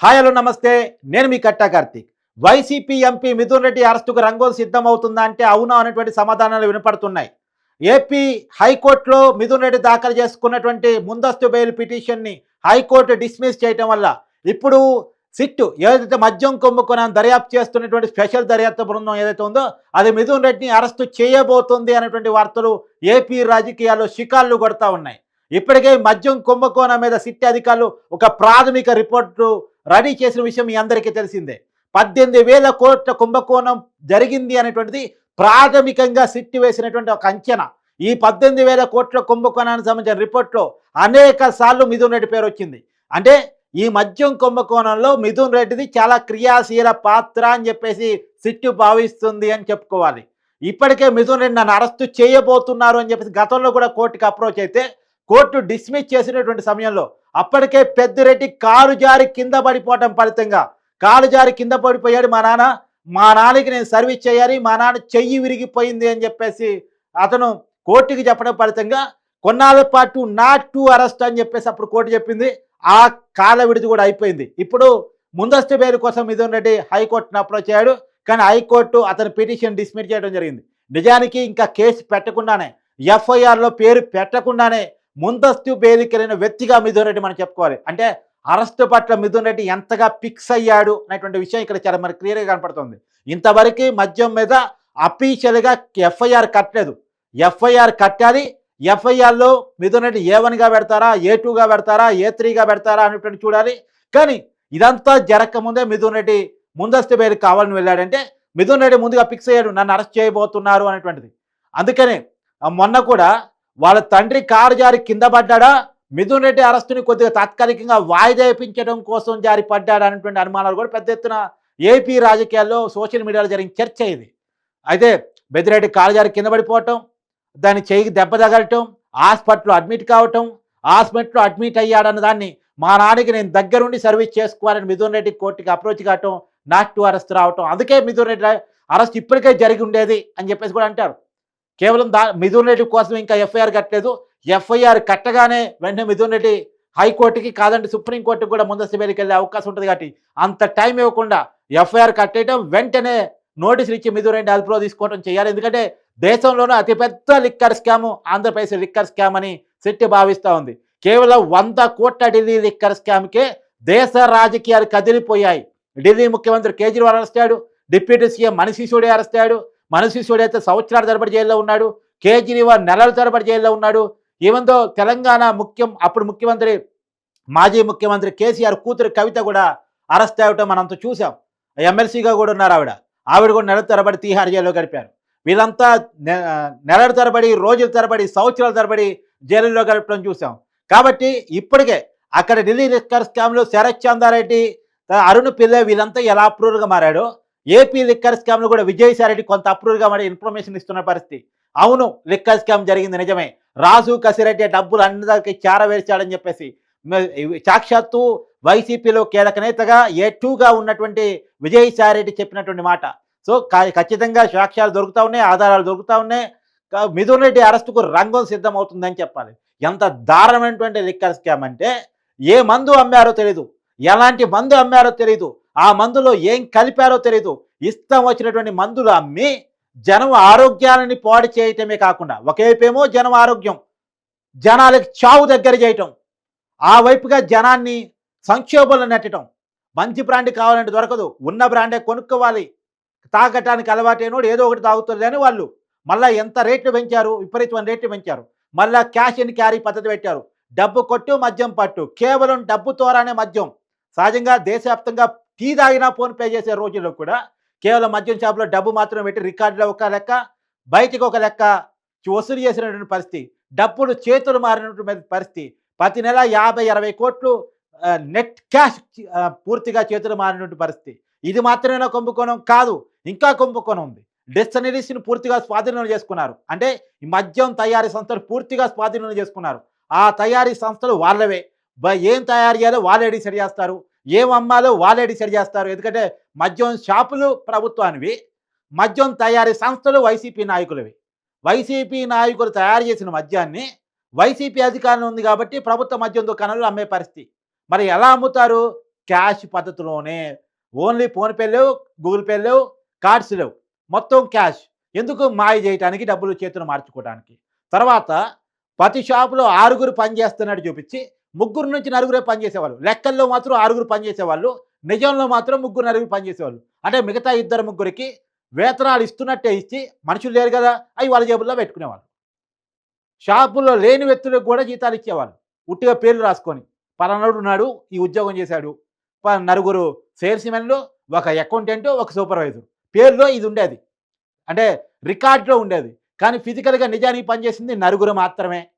Hi hello నమస్తే. నేను మీ కట్టా కార్తీక్. వైసీపీ ఎంపీ మిథున్ రెడ్డి అరెస్టుకు రంగోలు సిద్ధమవుతుందా అంటే అవునా అనేటువంటి సమాధానాలు వినపడుతున్నాయి. ఏపీ హైకోర్టులో మిథున్ రెడ్డి దాఖలు చేసుకున్నటువంటి ముందస్తు బెయిల్ పిటిషన్ని హైకోర్టు డిస్మిస్ చేయటం వల్ల ఇప్పుడు సిట్టు ఏదైతే మద్యం కుంభకోణం దర్యాప్తు చేస్తున్నటువంటి స్పెషల్ దర్యాప్తు బృందం ఏదైతే ఉందో అది మిథున్ రెడ్డిని అరెస్టు చేయబోతుంది అనేటువంటి వార్తలు ఏపీ రాజకీయాల్లో షికార్లు కొడతా ఉన్నాయి. ఇప్పటికే మద్యం కుంభకోణం మీద సిట్ అధికారులు ఒక ప్రాథమిక రిపోర్టు రెడీ చేసిన విషయం మీ అందరికీ తెలిసిందే. పద్దెనిమిది వేల కోట్ల కుంభకోణం జరిగింది అనేటువంటిది ప్రాథమికంగా సిట్టి వేసినటువంటి ఒక అంచనా. ఈ పద్దెనిమిది వేల కోట్ల కుంభకోణానికి సంబంధించిన రిపోర్ట్లో అనేక సార్లు మిథున్ రెడ్డి పేరు వచ్చింది. అంటే ఈ మద్యం కుంభకోణంలో మిథున్ రెడ్డిది చాలా క్రియాశీల పాత్ర అని చెప్పేసి సిట్టు భావిస్తుంది అని చెప్పుకోవాలి. ఇప్పటికే మిథున్ రెడ్డి నన్ను అరెస్టు చేయబోతున్నారు అని చెప్పేసి గతంలో కూడా కోర్టుకి అప్రోచ్ అయితే కోర్టు డిస్మిస్ చేసినటువంటి సమయంలో అప్పటికే పెద్దిరెడ్డి కారు జారి కింద పడిపోవటం ఫలితంగా. కాలు జారి కింద పడిపోయాడు మా నాన్న. మా నాన్నకి నేను సర్వీస్ చేయాలి మా నాన్న చెయ్యి విరిగిపోయింది అని చెప్పేసి అతను కోర్టుకి చెప్పడం ఫలితంగా కొన్నాళ్ళ పాటు నాట్ టు అరెస్ట్ అని చెప్పేసి అప్పుడు కోర్టు చెప్పింది. ఆ కాల విడిది కూడా అయిపోయింది. ఇప్పుడు ముందస్తు బెయిల్ కోసం మిథున్ రెడ్డి హైకోర్టును అప్రోచ్ అయ్యాడు. కానీ హైకోర్టు అతని పిటిషన్ డిస్మిస్ చేయడం జరిగింది. నిజానికి ఇంకా కేసు పెట్టకుండానే ఎఫ్ఐఆర్లో పేరు పెట్టకుండానే ముందస్తు బెయిల్కి వ్యక్తిగా మిథున్ రెడ్డి మనం చెప్పుకోవాలి. అంటే అరెస్టు పట్ల మిథున్ రెడ్డి ఎంతగా ఫిక్స్ అయ్యాడు అనేటువంటి విషయం ఇక్కడ చాలా మరి క్లియర్గా కనపడుతుంది. ఇంతవరకు మద్యం మీద అఫీషియల్గా ఎఫ్ఐఆర్ కట్టలేదు. ఎఫ్ఐఆర్ కట్టాలి. ఎఫ్ఐఆర్లో మిథున్ రెడ్డి ఏ వన్గా పెడతారా ఏ టూగా పెడతారా ఏ త్రీగా పెడతారా అనేటువంటి చూడాలి. కానీ ఇదంతా జరగకముందే మిథున్ రెడ్డి ముందస్తు బెయిల్ కావాలని వెళ్ళాడంటే మిథున్ రెడ్డి ముందుగా ఫిక్స్ అయ్యాడు. నన్ను అరెస్ట్ చేయబోతున్నారు అనేటువంటిది. అందుకనే మొన్న కూడా వాళ్ళ తండ్రి కారు జారి కింద పడ్డాడా? మిథున్ రెడ్డి అరెస్టుని కొద్దిగా తాత్కాలికంగా వాయిదా వేయించడం కోసం జారి పడ్డాడు అనేటువంటి అనుమానాలు కూడా పెద్ద ఎత్తున ఏపీ రాజకీయాల్లో సోషల్ మీడియాలో జరిగిన చర్చ ఇది. అయితే బెదిరెడ్డి కాలు జారి కింద పడిపోవటం దాని చేయికి దెబ్బ తగలటం హాస్పిటల్లో అడ్మిట్ కావటం హాస్పిటల్లో అడ్మిట్ అయ్యాడన్న దాన్ని మా నాన్నకి నేను దగ్గరుండి సర్వీస్ చేసుకోవాలని మిథున్ రెడ్డి కోర్టుకి అప్రోచ్ కావటం నాట్ టు అరెస్ట్ రావటం అందుకే మిథున్ రెడ్డి అరెస్ట్ ఇప్పటికే జరిగి ఉండేది అని చెప్పేసి కూడా అంటారు. కేవలం దా మిథున్ రెడ్డి కోసం ఇంకా ఎఫ్ఐఆర్ కట్టలేదు. ఎఫ్ఐఆర్ కట్టగానే వెంటనే మిథున్ రెడ్డి హైకోర్టుకి కాదంటే సుప్రీంకోర్టుకి కూడా ముందస్తు బెయిల్కి వెళ్ళే అవకాశం ఉంటుంది కాబట్టి అంత టైం ఇవ్వకుండా ఎఫ్ఐఆర్ కట్టేయడం వెంటనే నోటీసులు ఇచ్చి మిథున్ రెడ్డి అదుపులో తీసుకోవడం చేయాలి. ఎందుకంటే దేశంలోనే అతిపెద్ద liquor scam Andhra Pradesh liquor scam అని సిట్టి భావిస్తూ ఉంది. కేవలం వంద కోట్ల ఢిల్లీ లిక్కర్ స్కామ్కే దేశ రాజకీయాలు కదిలిపోయాయి. ఢిల్లీ ముఖ్యమంత్రి కేజ్రీవాల్ అరెస్ట్ అయ్యాడు. Deputy CM Manish Sisodia arrest అయ్యాడు. మనీష్ సిసోడియా అయితే సంవత్సరాల తరబడి జైల్లో ఉన్నాడు కేజ్రీవాల్ నెలల తరబడి జైల్లో ఉన్నాడు. ఏమందో తెలంగాణ ముఖ్యం అప్పుడు ముఖ్యమంత్రి మాజీ ముఖ్యమంత్రి కేసీఆర్ కూతురు కవిత కూడా అరెస్ట్ అవ్వటం మనంతా చూసాం. ఎమ్మెల్సీగా కూడా ఉన్నారు ఆవిడ. ఆవిడ కూడా నెలల తరబడి తీహార్ జైల్లో గడిపారు. వీళ్ళంతా నెలల తరబడి రోజుల తరబడి సంవత్సరాల తరబడి జైలులో గడపడం చూసాం. కాబట్టి ఇప్పటికే అక్కడ ఢిల్లీ లిక్కర్ స్కామ్లో శరత్ చందారెడ్డి అరుణ్ పిల్ల వీళ్ళంతా ఎలా అప్రూవ్గా మారాడో ఏపీ లిక్కర్ స్కామ్లో కూడా విజయసాయిరెడ్డి కొంత అప్రూవ్గా మరి ఇన్ఫర్మేషన్ ఇస్తున్న పరిస్థితి. అవును లిక్కర్ స్కామ్ జరిగింది నిజమే. రాజు కసిరెడ్డి డబ్బులు అందరికి చేరవేర్చాడని చెప్పేసి సాక్షాత్తు వైసీపీలో కీలక నేతగా ఏ టూగా ఉన్నటువంటి విజయసాయిరెడ్డి చెప్పినటువంటి మాట. సో కా- ఖచ్చితంగా సాక్ష్యాలు దొరుకుతా ఉన్నాయి ఆధారాలు దొరుకుతా ఉన్నాయి. కా- మిథున్ రెడ్డి అరెస్టుకు రంగం సిద్ధం అవుతుందని చెప్పాలి. ఎంత దారుణమైనటువంటి లిక్కర్ స్కామ్ అంటే ఏ మందు అమ్మారో తెలీదు. ఎలాంటి మందు అమ్మారో తెలీదు. ఆ మందులో ఏం కలిపారో తెలీదు. ఇష్టం వచ్చినటువంటి మందులు అమ్మి జనం ఆరోగ్యాలని పాడు చేయటమే కాకుండా ఒకవైపేమో జనం ఆరోగ్యం జనాలకి చావు దగ్గర చేయటం ఆ వైపుగా జనాన్ని సంక్షోభంలో నెట్టడం మంచి బ్రాండ్ కావాలంటే దొరకదు. ఉన్న బ్రాండే కొనుక్కోవాలి. తాగటానికి అలవాటైనోడు ఏదో ఒకటి తాగుతుంది అని వాళ్ళు మళ్ళీ ఎంత రేట్లు పెంచారు విపరీతమైన రేట్లు పెంచారు. మళ్ళీ క్యాష్ అండ్ క్యారీ పద్ధతి పెట్టారు. డబ్బు కొట్టు మద్యం పట్టు. కేవలం డబ్బు తోరానే మద్యం. సహజంగా దేశవ్యాప్తంగా టీ తాగినా ఫోన్ పే చేసే రోజుల్లో కూడా కేవలం మద్యం షాపులో డబ్బు మాత్రం పెట్టి రికార్డులో ఒక లెక్క బయటికి ఒక లెక్క వసూలు చేసినటువంటి పరిస్థితి డబ్బులు చేతులు మారినటువంటి పరిస్థితి. ప్రతి నెల యాభై అరవై కోట్లు నెట్ క్యాష్ పూర్తిగా చేతులు మారినటువంటి పరిస్థితి. ఇది మాత్రమే కుంభకోణం? కాదు. ఇంకా కుంభకోణం ఉంది. డెస్టనరీస్ని పూర్తిగా స్వాధీనం చేసుకున్నారు. అంటే ఈ మద్యం తయారీ సంస్థలు పూర్తిగా స్వాధీనం చేసుకున్నారు. ఆ తయారీ సంస్థలు వాళ్ళవే. ఏం తయారు చేయాలో వాళ్ళే డిసైడ్ చేస్తారు. ఏం అమ్మాలో వాళ్ళే డిసైడ్ చేస్తారు. ఎందుకంటే మద్యం షాపులు ప్రభుత్వానివి మద్యం తయారీ సంస్థలు వైసీపీ నాయకులవి. వైసీపీ నాయకులు తయారు చేసిన మద్యాన్ని వైసీపీ అధికారం ఉంది కాబట్టి ప్రభుత్వ మద్యం దుకాణాలు అమ్మే పరిస్థితి. మరి ఎలా అమ్ముతారు? క్యాష్ పద్ధతిలోనే. ఓన్లీ ఫోన్పే లేవు గూగుల్ పే లేవు కార్డ్స్ లేవు. మొత్తం క్యాష్. ఎందుకు? మాయ చేయడానికి డబ్బులు చేతులు మార్చుకోవడానికి తర్వాత ప్రతి షాపులో ఆరుగురు పని చేస్తున్నట్టు చూపించి ముగ్గురు నుంచి నలుగురే పనిచేసేవాళ్ళు. లెక్కల్లో మాత్రం ఆరుగురు పనిచేసేవాళ్ళు. నిజంలో మాత్రం ముగ్గురు నలుగురు పనిచేసేవాళ్ళు. అంటే మిగతా ఇద్దరు ముగ్గురికి వేతనాలు ఇస్తున్నట్టే ఇచ్చి మనుషులు లేరు కదా అవి వాళ్ళ జేబుల్లో పెట్టుకునేవాళ్ళు. షాపుల్లో లేని వ్యక్తులకు కూడా జీతాలు ఇచ్చేవాళ్ళు. ఉట్టిగా పేర్లు రాసుకొని పలానాడు ఉన్నాడు ఈ ఉద్యోగం చేశాడు. ప- నలుగురు సేల్స్ మెన్లు ఒక అకౌంటెంట్ ఒక సూపర్వైజర్. పేరులో ఇది ఉండేది. అంటే రికార్డులో ఉండేది. కానీ ఫిజికల్గా నిజానికి పనిచేసింది నలుగురు మాత్రమే.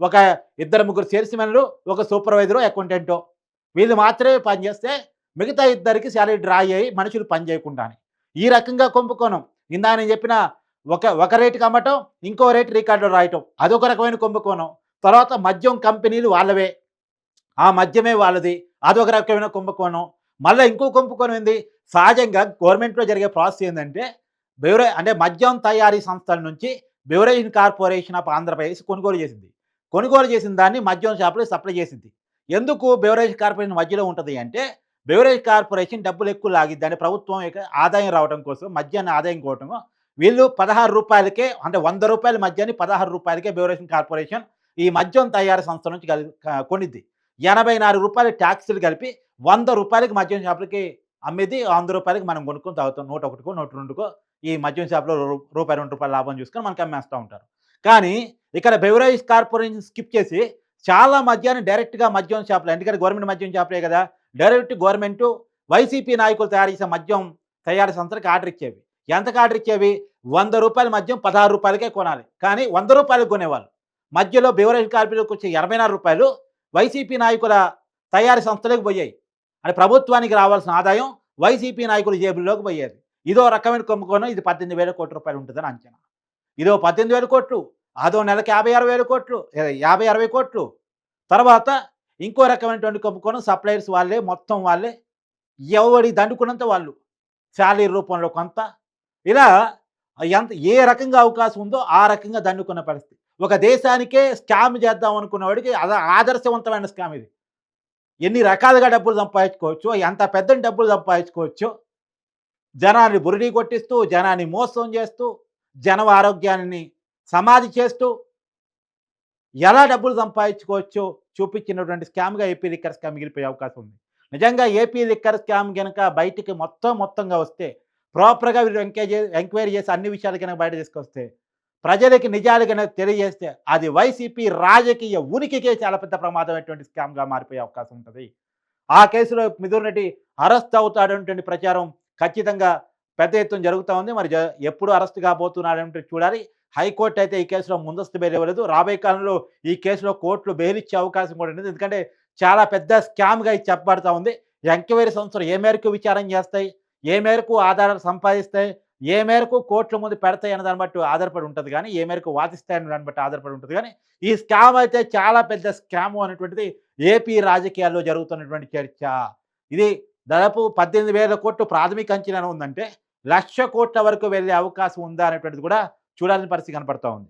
ఒక ఇద్దరు ముగ్గురు సేల్స్మెన్లు ఒక సూపర్వైజరు అకౌంటెంటో. వీళ్ళు మాత్రమే పనిచేస్తే మిగతా ఇద్దరికి శాలరీ డ్రా అయ్యి మనుషులు పని చేయకుండా ఈ రకంగా కుంభకోణం. ఇందా నేను చెప్పిన ఒక ఒక రేటుకి అమ్మటం ఇంకో రేటు రికార్డులో రాయటం. అదొక రకమైన కుంభకోణం. తర్వాత మద్యం కంపెనీలు వాళ్ళవే. ఆ మద్యమే వాళ్ళది. అదొక రకమైన కుంభకోణం. మళ్ళీ ఇంకో కుంభకోణం ఏంది? సహజంగా గవర్నమెంట్లో జరిగే ప్రాసెస్ ఏంటంటే బెవరే అంటే మద్యం తయారీ సంస్థల నుంచి బెవరేజ్ కార్పొరేషన్ ఆఫ్ ఆంధ్రప్రదేశ్ కొనుగోలు చేసింది. కొనుగోలు చేసిన దాన్ని మద్యం షాపులో సప్లై చేసింది. ఎందుకు బెవరేజ్ కార్పొరేషన్ మధ్యలో ఉంటుంది అంటే బెవరేజ్ కార్పొరేషన్ డబ్బులు ఎక్కువ లాగిద్దని ప్రభుత్వం ఆదాయం రావడం కోసం మద్యాన్ని ఆదాయం కోవటం వీళ్ళు పదహారు రూపాయలకే అంటే వంద రూపాయల మద్యాన్ని పదహారు రూపాయలకే బెవరేజ్ కార్పొరేషన్ ఈ మద్యం తయారీ సంస్థ నుంచి కొనిద్ది. ఎనభై నాలుగు రూపాయల ట్యాక్సులు కలిపి వంద రూపాయలకి మద్యం షాపులకి అమ్మేది వంద రూపాయలకి మనం కొనుక్కొని తాగుతాం. నూట ఒకటికో నూట రెండుకో ఈ మద్యం షాప్లో రూ- రూపాయి రెండు రూపాయల లాభం చూసుకొని మనకి అమ్మేస్తూ ఉంటారు. కానీ ఇక్కడ బెవరేజ్ కార్పొరేషన్ స్కిప్ చేసి చాలా మద్యాన్ని డైరెక్ట్గా మద్యం షాపులు ఎందుకంటే గవర్నమెంట్ మద్యం షాపులే కదా. డైరెక్ట్ గవర్నమెంట్ వైసీపీ నాయకులు తయారు చేసే మద్యం తయారీ సంస్థలకు ఆర్డర్ ఇచ్చేవి. ఎంతకు ఆర్డర్ ఇచ్చేవి? వంద రూపాయల మద్యం పదహారు రూపాయలకే కొనాలి. కానీ వంద రూపాయలకు కొనేవాళ్ళు. మధ్యలో బెవరేజ్ కార్పొరేషన్కి వచ్చే ఇరవై నాలుగు రూపాయలు వైసీపీ నాయకుల తయారీ సంస్థలకు పోయాయి. అంటే ప్రభుత్వానికి రావాల్సిన ఆదాయం వైసీపీ నాయకుల జేబుల్లోకి పోయేది. ఇదో రకమైన కుంభకోణం ఇది పద్దెనిమిది వేల కోట్ల రూపాయలు ఉంటుందని అంచనా. ఇదో పద్దెనిమిది వేల కోట్లు. అదో నెలకి యాభై అరవై వేల కోట్లు యాభై అరవై కోట్లు. తర్వాత ఇంకో రకమైనటువంటి కుంభకోణం సప్లయర్స్ వాళ్ళే మొత్తం వాళ్ళే ఎవడి దండుకున్నంత వాళ్ళు. శాలరీ రూపంలో కొంత. ఇలా ఎంత ఏ రకంగా అవకాశం ఉందో ఆ రకంగా దండుకున్న పరిస్థితి. ఒక దేశానికే స్కామ్ చేద్దాం అనుకున్నవాడికి అద ఆదర్శవంతమైన స్కామ్ ఇది. ఎన్ని రకాలుగా డబ్బులు సంపాదించుకోవచ్చు ఎంత పెద్ద డబ్బులు సంపాదించుకోవచ్చు. జనాన్ని బురిడి కొట్టిస్తూ జనాన్ని మోసం చేస్తూ జనం ఆరోగ్యాన్ని సమాధి చేస్తూ ఎలా డబ్బులు సంపాదించుకోవచ్చో చూపించినటువంటి స్కామ్గా ఏపీ లిక్కర్ స్కామ్ మిగిలిపోయే అవకాశం ఉంది. నిజంగా ఏపీ లిక్కర్ స్కామ్ కనుక బయటికి మొత్తం మొత్తంగా వస్తే ప్రాపర్గా వీళ్ళు ఎంక్వైరీ ఎంక్వైరీ చేసి అన్ని విషయాలు కనుక బయట తీసుకొస్తే ప్రజలకి నిజాలు కనుక తెలియజేస్తే అది వైసీపీ రాజకీయ ఉనికికే చాలా పెద్ద ప్రమాదమైనటువంటి స్కామ్గా మారిపోయే అవకాశం ఉంటుంది. ఆ కేసులో మిథున్ రెడ్డి అరెస్ట్ అవుతాడనేటువంటి ప్రచారం ఖచ్చితంగా పెద్ద ఎత్తున జరుగుతూ ఉంది. మరి జ- ఎప్పుడు అరెస్ట్ కాబోతున్నాడంటే చూడాలి. హైకోర్టు అయితే ఈ కేసులో ముందస్తు బెయిల్ ఇవ్వలేదు రాబోయే కాలంలో ఈ కేసులో కోర్టులు బెయిల్ ఇచ్చే అవకాశం కూడా ఉంది ఎందుకంటే చాలా పెద్ద స్కామ్గా ఇది చెప్పబడతా ఉంది. ఎంక్వైరీ సంస్థలు ఏ మేరకు విచారం చేస్తాయి? ఏ మేరకు ఆధారాలు సంపాదిస్తాయి? ఏ మేరకు కోర్టుల ముందు పెడతాయి అన్న దాన్ని బట్టి ఆధారపడి ఉంటుంది కానీ ఏ మేరకు వాదిస్తాయి అన్న దాన్ని బట్టి ఆధారపడి ఉంటుంది కానీ ఈ స్కామ్ అయితే చాలా పెద్ద స్కామ్ అనేటువంటిది ఏపీ రాజకీయాల్లో జరుగుతున్నటువంటి చర్చ. ఇది దాదాపు పద్దెనిమిది వేల కోట్లు ప్రాథమిక అంచనా ఉందంటే లక్ష కోట్ల వరకు వెళ్ళే అవకాశం ఉందా అనేటువంటిది కూడా చూడాల్సిన పరిస్థితి కనపడతా ఉంది